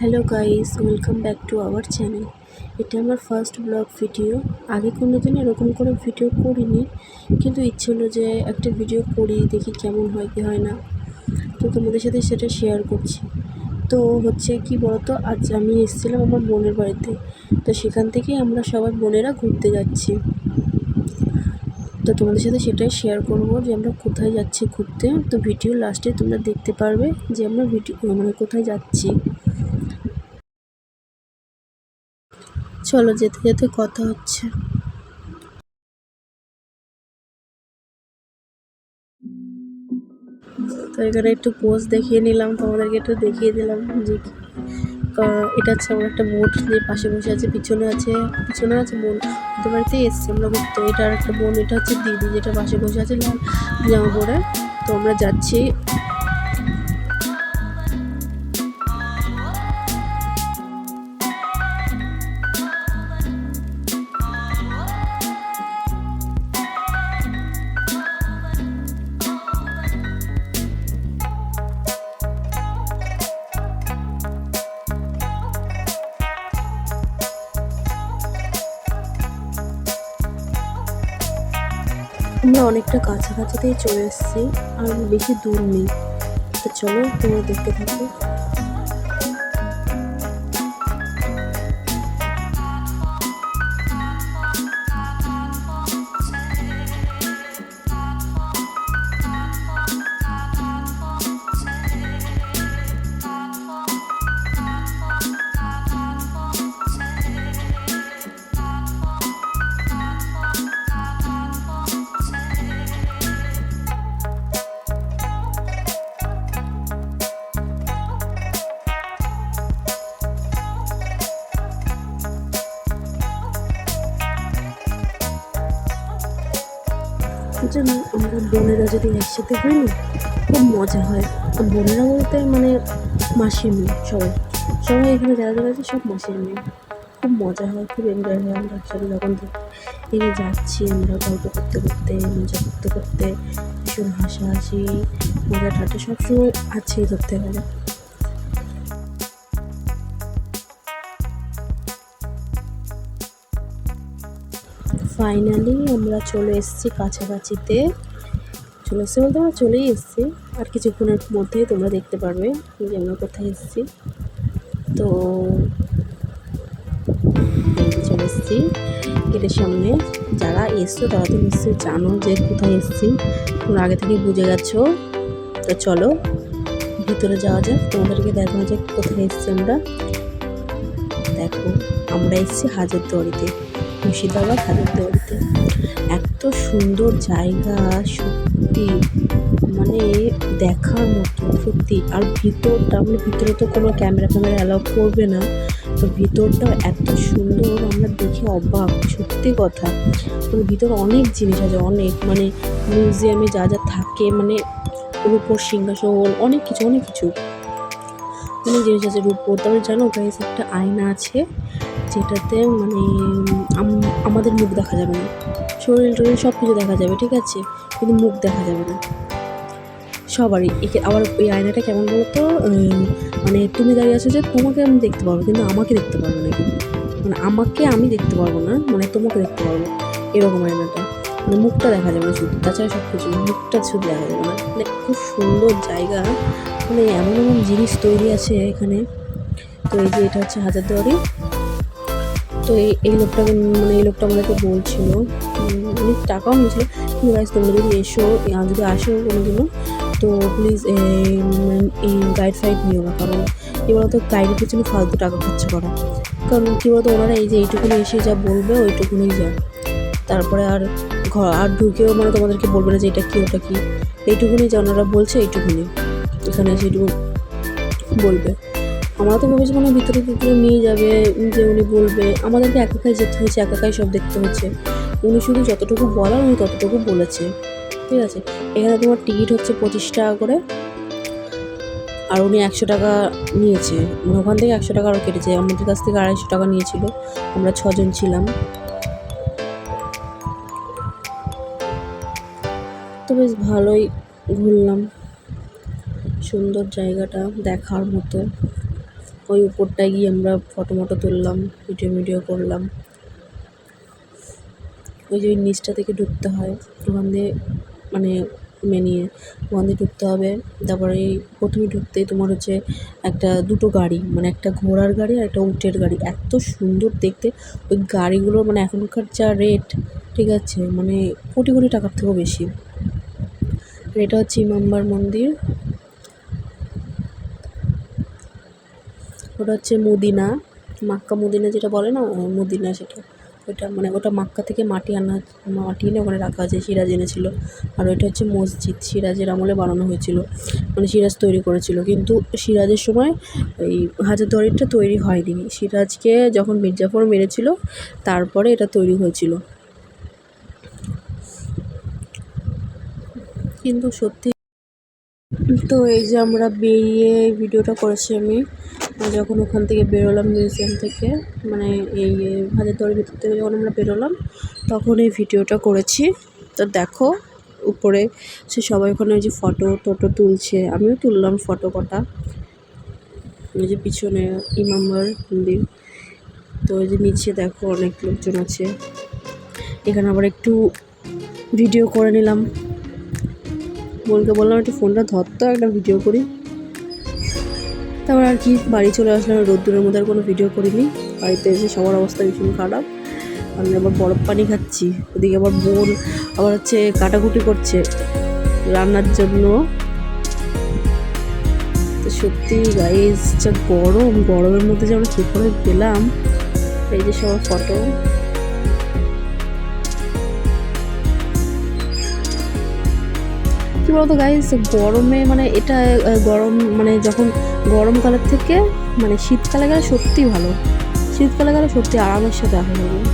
Hello guys, welcome back to our channel. এটা আমার first blog video. আগে কোনো দিন এরকম করে ভিডিও করিনি, কিন্তু ইচ্ছে হলো যে একটা ভিডিও করি, দেখি কেমন হয়, কি হয় না। তো তোমাদের সাথে সেটা শেয়ার করছি। তো হচ্ছে কি বলতো, আজ আমি এসেছিলাম আমার বোনের বাড়িতে। তো সেখান থেকেই আমরা সবাই বোনেরা ঘুরতে যাচ্ছি। তো তোমাদের সাথে সেটাই শেয়ার করব যে আমরা কোথায় যাচ্ছি ঘুরতে। তো ভিডিও লাস্টে তোমরা দেখতে পারবে যে আমরা ভিডিও মানে কোথায় যাচ্ছি। চলো, যেতে যেতে কথা হচ্ছে। তো এখানে একটু পোস্ট দেখিয়ে নিলাম, তোমাদেরকে একটু দেখিয়ে দিলাম যে এটা হচ্ছে আমার একটা বোট যে পাশে বসে আছে, পিছনে আছে পিছনে আছে বোন, ওদের বাড়িতে এসছে আমরা ঘুরতে। এটা আর একটা বোন, এটা হচ্ছে দিদি, যেটা পাশে বসে আছে, লাল জামা পরে। তো আমরা যাচ্ছি আমরা অনেকটা কাছাকাছিতেই চলে এসেছি আর বেশি দূর নেই। তো চলো তোমরা দেখতে থাকো। জানো আমরা বোনেরা যদি একসাথে না, খুব মজা হয়। আর বোনেরা বলতে মানে মাসির মেয়ে সবাই। সবাই এখানে যারা যারা আছে সব মাসির মেয়ে। খুব মজা হয়, খুব এনজয় হয় আমরা একসাথে যখন এগিয়ে যাচ্ছি আমরা গল্প করতে করতে, মজা করতে করতে, ভীষণ হাসাহাসি, মজা ঠাট্টা সবসময় আছেই ধরতে গেলে। ফাইনালি আমরা চলে এসেছি কাছাকাছিতে। চলে এসেছি বলতে আমরা চলেই এসেছি। আর কিছুক্ষণের মধ্যেই তোমরা দেখতে পারবে যে আমরা কোথায় এসেছি। তো, চলে এসেছি গেটের সামনে। যারা এসছো, তারা তো নিশ্চয়ই জানো যে কোথায় এসেছি। তোমরা আগে থেকে বুঝে গেছো। তো চলো, ভিতরে যাওয়া যাক। তোমাদেরকে দেখানো যাক কোথায় এসেছি আমরা। দেখো, আমরা এসেছি হাজারদুয়ারিতে। মুর্শিদাবাদ হাজারদুয়ারিতে এত সুন্দর জায়গা, সত্যি মানে দেখার মতো, সত্যি। আর ভিতরটা মানে ভিতরে তো কোনো ক্যামেরা ফ্যামেরা অ্যালাউ করবে না, তো ভিতরটা এত সুন্দর, আমরা দেখে অবাক, সত্যি কথা। মানে ভিতরে অনেক জিনিস আছে, অনেক মানে মিউজিয়ামে যা যা থাকে মানে রূপোর সিংহাসন, অনেক কিছু অনেক কিছু। অনেক জিনিস আছে রূপোর। তবে জানো গাইস একটা আয়না আছে, যেটাতে মানে আমাদের মুখ দেখা যাবে না। শরীর টরীর সব কিছু দেখা যাবে, ঠিক আছে? কিন্তু মুখ দেখা যাবে না। সবারই। একে আবার ওই আয়নাটা কেমন বলতো? মানে তুমি দাঁড়িয়ে আছো যে তোমাকে আমি দেখতে পারব, কিন্তু আমাকে দেখতে পারব না। মানে আমাকে আমি দেখতে পারব না মানে তোমাকে দেখতে পারব। এরকম আয়নাটা। মানে মুখটা দেখা যাবে না শুধু। তাছাড়া সব কিছু মুখটা শুধু দেখা যাবে না। মানে খুব সুন্দর জায়গা। মানে এমন এমন জিনিস তৈরি আছে এখানে। তো এই যে এটা হচ্ছে হাজারদুয়ারি। তো এই লোকটাকে মানে এই লোকটা আমাদেরকে বলছিল অনেক টাকাও নিয়েছিল। গাইজ তোমরা যদি এসো যদি আসো কোনো দিনও তো প্লিজ এই গাইড ফাইড নিও না। কারণ কী বলতো গাইডের পিছনে ফালতু টাকা খরচা করা। কারণ কী বলতো, ওনারা এই যে এইটুকুনি এসে যা বলবে ওইটুকুনি যা। তারপরে আর ঘর আর ঢুকেও মানে তোমাদেরকে বলবে না যে এটা কী, ওটা কী। এইটুকুনি যা ওনারা বলছে, এইটুকুনি। এখানে এসে এইটুকু বলবে। আমরা তো ভেবেছি মানে ভিতরে ভিতরে নিয়ে যাবে, যে উনি বলবে। আমাদেরকে একাকাই যেতে হয়েছে একাকাই সব দেখতে হচ্ছে। উনি শুধু যতটুকু বলার, উনি ততটুকু বলেছে। ঠিক আছে? এখানে তোমার টিকিট হচ্ছে পঁচিশ টাকা করে। আর উনি একশো টাকা নিয়েছে। মানে ওখান থেকে একশো টাকা আরও কেটেছে। আমাদের কাছ থেকে আড়াইশো টাকা নিয়েছিল। আমরা ছজন ছিলাম। তো বেশ ভালোই ঘুরলাম। সুন্দর জায়গাটা দেখার মতো। ওই উপরটায় গিয়ে আমরা ফটো মটো তুললাম ভিডিও ভিডিও করলাম। ওই যে ওই নিচটা থেকে ঢুকতে হয়, ওখান দিয়ে মানে মেনিয়ে ওখান দিয়ে ঢুকতে হবে। তারপরে এই প্রথমে ঢুকতেই তোমার হচ্ছে একটা দুটো গাড়ি মানে একটা ঘোড়ার গাড়ি আর একটা উটের গাড়ি। এত সুন্দর দেখতে, ওই গাড়িগুলো মানে এখনকার যা রেট ঠিক আছে? মানে কোটি কোটি টাকার থেকেও বেশি। এটা হচ্ছে ইমামবার মন্দির। ওটা হচ্ছে মদিনা, মাক্কা মদিনা যেটা বলে না মদিনা সেটা। ওটা মানে ওটা মাক্কা থেকে মাটি আনা, মাটি এনে ওখানে রাখা আছে সিরাজ এনেছিল। আর ওইটা হচ্ছে মসজিদ, সিরাজের আমলে বানানো হয়েছিল। মানে সিরাজ তৈরি করেছিল। কিন্তু সিরাজের সময় এই হাজারদুয়ারিটা তৈরি হয়নি। সিরাজকে যখন মির্জাফর মেরেছিল, তারপরে এটা তৈরি হয়েছিল। কিন্তু সত্যি তো এই যে আমরা বেরিয়ে ভিডিওটা করেছি আমি যখন ওখান থেকে বেরোলাম মিউজিয়াম থেকে মানে এই হাজারদুয়ারির ভিতর থেকে যখন আমরা বেরোলাম, তখন এই ভিডিওটা করেছি। তো দেখো, উপরে সে সবাই ওখানে ওই যে ফটো টোটো তুলছে। আমিও তুললাম ফটো কটা। ওই যে পিছনে ইমামবার মন্দির। তো ওই যে নিচে দেখো অনেক লোকজন আছে। এখানে আবার একটু ভিডিও করে নিলাম। বোনকে বললাম, একটু ফোনটা ধরতো একটা ভিডিও করি। তারপর আর কি, বাড়ি চলে আসলাম, রোদ্দুরের মধ্যে আর কোনো ভিডিও করিনি। বাড়িতে এসে সবার অবস্থা ভীষণ খারাপ। আমি আবার বরফ পানি খাচ্ছি, ওদিকে আবার বোন আবার হচ্ছে কাটাকুটি করছে রান্নার জন্য। তো সত্যি গাইজ যা গরম, গরমের মধ্যে যে আমরা কী করে গেলাম, এই যে সবার ফটো বলতো গাইজ গরমে মানে এটা গরম মানে যখন গরমকালের থেকে মানে শীতকালে গেলে সত্যি ভালো। শীতকালে গেলে সত্যি আরামের সাথে আসা। যাবে